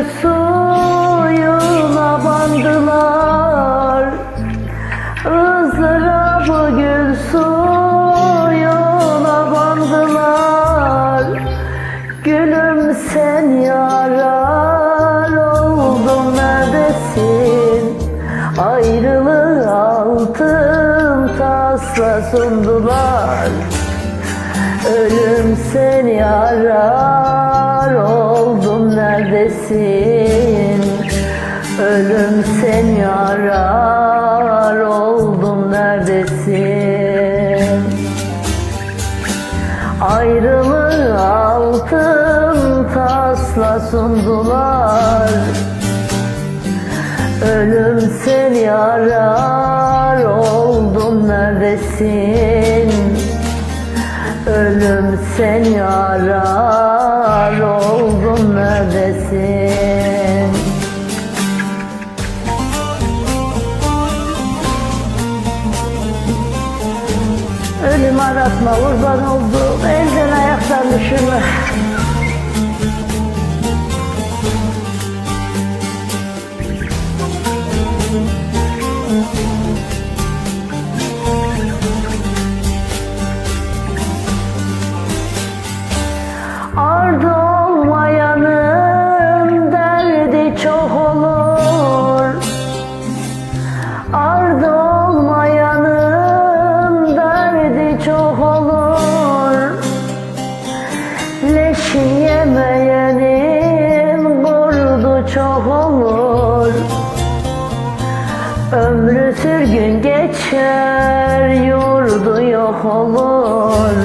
Sarı suyuna bandılar. Izdırabı gül suyuna bandılar. Gülüm sen yarar oldum neredesin? Ayrılığı altın tasla sundular. Ölüm sen yarar neredesin? Ayrılığı altın tasla sundular. Ölüm sen yarar oldum neredesin? Ölüm sen yarar oldun neredesin? Aratma kurban oldum elden ayaktan düşürme. Ardı çok olur. Ömrü sürgün geçer yurdu yok olur.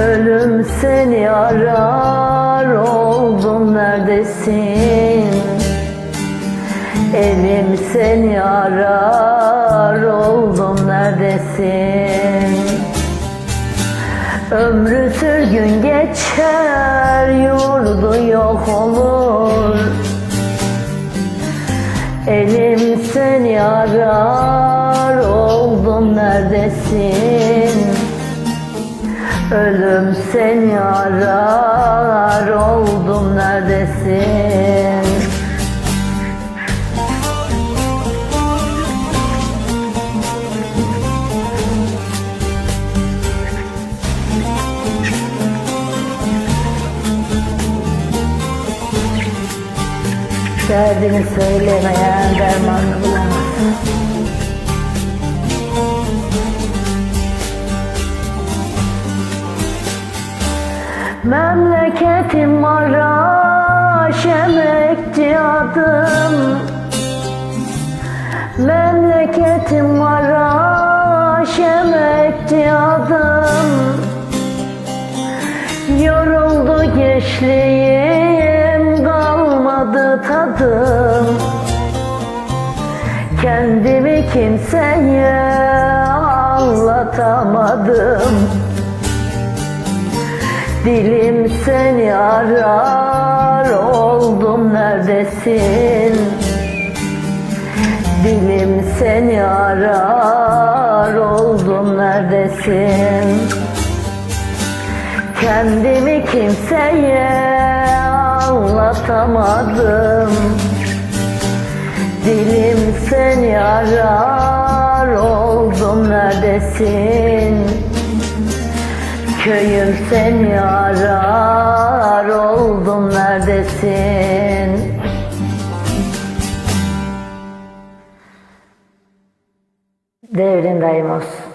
Ölüm seni arar oldum neredesin? Elim seni arar oldum neredesin Ömrü sürgün geçer yurdu yok olur Elim seni arar oldum neredesin Ölüm seni arar oldum neredesin? Derdini söylemeyen dermanını bulamaz. Memleketim Maraş emekçi adım. Memleketim Maraş emekçi adım. Yoruldu gençliğim tadım Kendimi kimseye anlatamadım. Dilim seni arar oldum neredesin? Dilim seni arar oldum neredesin? Kendimi kimseye anlatamadım Dilim seni arar oldum neredesin Köyüm seni arar oldum neredesin? Devrin daim olsun.